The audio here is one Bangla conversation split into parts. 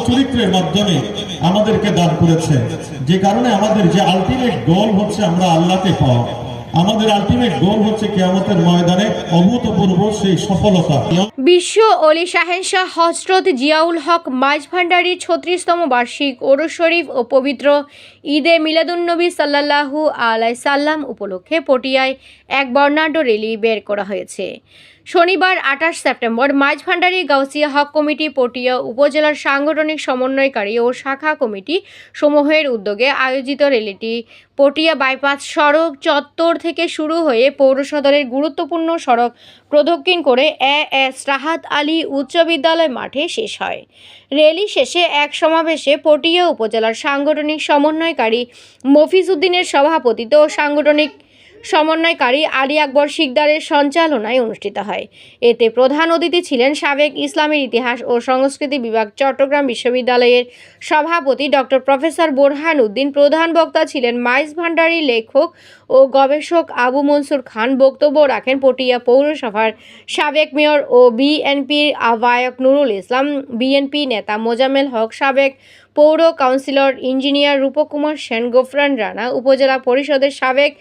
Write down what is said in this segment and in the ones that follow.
চরিত্রের মাধ্যমে আমাদেরকে দান করেছে। যে কারণে আমাদের যে আলটিমেট গোল হচ্ছে আমরা আল্লাহকে পাওয়া। আমাদের আলটিমেট গোল হচ্ছে কেয়ামতের ময়দানে অভূতপূর্ব সেই সফলতা। বিশ্ব অলি শাহেনশাহ হজরত জিয়াউল হক মাঝ ভান্ডারির ছত্রিশতম বার্ষিক ওরস শরীফ ও পবিত্র ঈদে মিলাদুন্নবী সাল্লাল্লাহু আলাই সাল্লাম উপলক্ষে পটিয়ায় এক বর্ণাঢ্য র্যালি বের করা হয়েছে। শনিবার আঠাশ সেপ্টেম্বর মাঝ ভান্ডারী গাউসিয়া হক কমিটি পটিয়া উপজেলার সাংগঠনিক সমন্বয়কারী ও শাখা কমিটি সমূহের উদ্যোগে আয়োজিত র্যালিটি পটিয়া বাইপাস সড়ক চত্বর থেকে শুরু হয়ে পৌরসদরের গুরুত্বপূর্ণ সড়ক প্রদক্ষিণ করে এ এস রাহাত আলী উচ্চ বিদ্যালয় মাঠে শেষ হয়। র্যালি শেষে এক সমাবেশে পটিয়া উপজেলার সাংগঠনিক সমন্বয়কারী মফিজ উদ্দিনের সভাপতিত্ব ও সাংগঠনিক সমন্বয়কারী আলী আকবর শিকদারের সঞ্চালনায় অনুষ্ঠিত হয়। এতে প্রধান অতিথি ছিলেন সাবেক ইসলামের ইতিহাস ও সংস্কৃতি বিভাগ চট্টগ্রাম বিশ্ববিদ্যালয়ের সভাপতি ডক্টর প্রফেসর বোরহান উদ্দিন, প্রধান বক্তা ছিলেন মাইজ ভান্ডারী লেখক ও গবেষক আবু মনসুর খান। বক্তব্য রাখেন পটিয়া পৌরসভার সাবেক মেয়র ও বিএনপির আহ্বায়ক নুরুল ইসলাম, বিএনপি নেতা মোজাম্মেল হক, সাবেক পৌর কাউন্সিলর ইঞ্জিনিয়ার রূপকুমার সেন, গোফরান রানা, উপজেলা পরিষদের সাবেক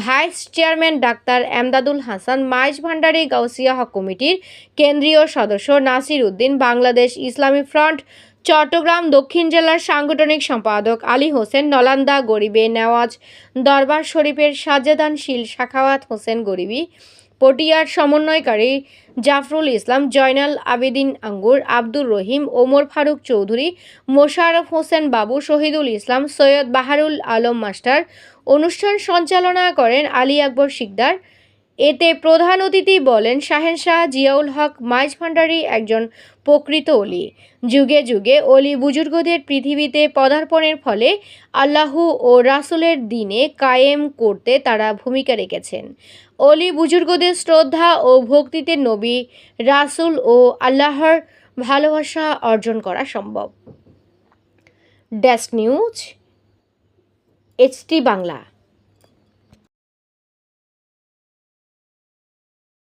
ভাইস চেয়ারম্যান ডাক্তার এমদাদুল হাসান, মাইজ ভান্ডারী গাউসিয়া হক কমিটির কেন্দ্রীয় সদস্য নাসির উদ্দিন, বাংলাদেশ ইসলামী ফ্রন্ট চট্টগ্রাম দক্ষিণ জেলার সাংগঠনিক সম্পাদক আলী হোসেন, নলান্দা গরিবে নেওয়াজ, দরবার শরীফের সাজেদানশীল শাখাওয়াত হোসেন গরিবি পটিয়ার সমন্বয়কারী জাফরুল ইসলাম, জয়নাল আবেদিন আঙ্গুর, আব্দুর রহিম, ওমর ফারুক চৌধুরী মোশারফ হোসেন বাবু, শহীদুল ইসলাম, সৈয়দ বাহারুল আলম মাস্টার। অনুষ্ঠান সঞ্চালনা করেন আলী আকবর শিকদার। এতে প্রধান অতিথি বলেন, শাহেনশাহ জিয়াউল হক মাইজ ভান্ডারী একজন প্রকৃত অলি। যুগে যুগে অলি বুজুর্গদের পৃথিবীতে পদার্পণের ফলে আল্লাহু ও রাসুলের দিনে কায়েম করতে তারা ভূমিকা রেখেছেন। অলি বুজুর্গদের শ্রদ্ধা ও ভক্তিতে নবী, রাসুল ও আল্লাহর ভালোবাসা অর্জন করা সম্ভব। Desk news HT Bangla.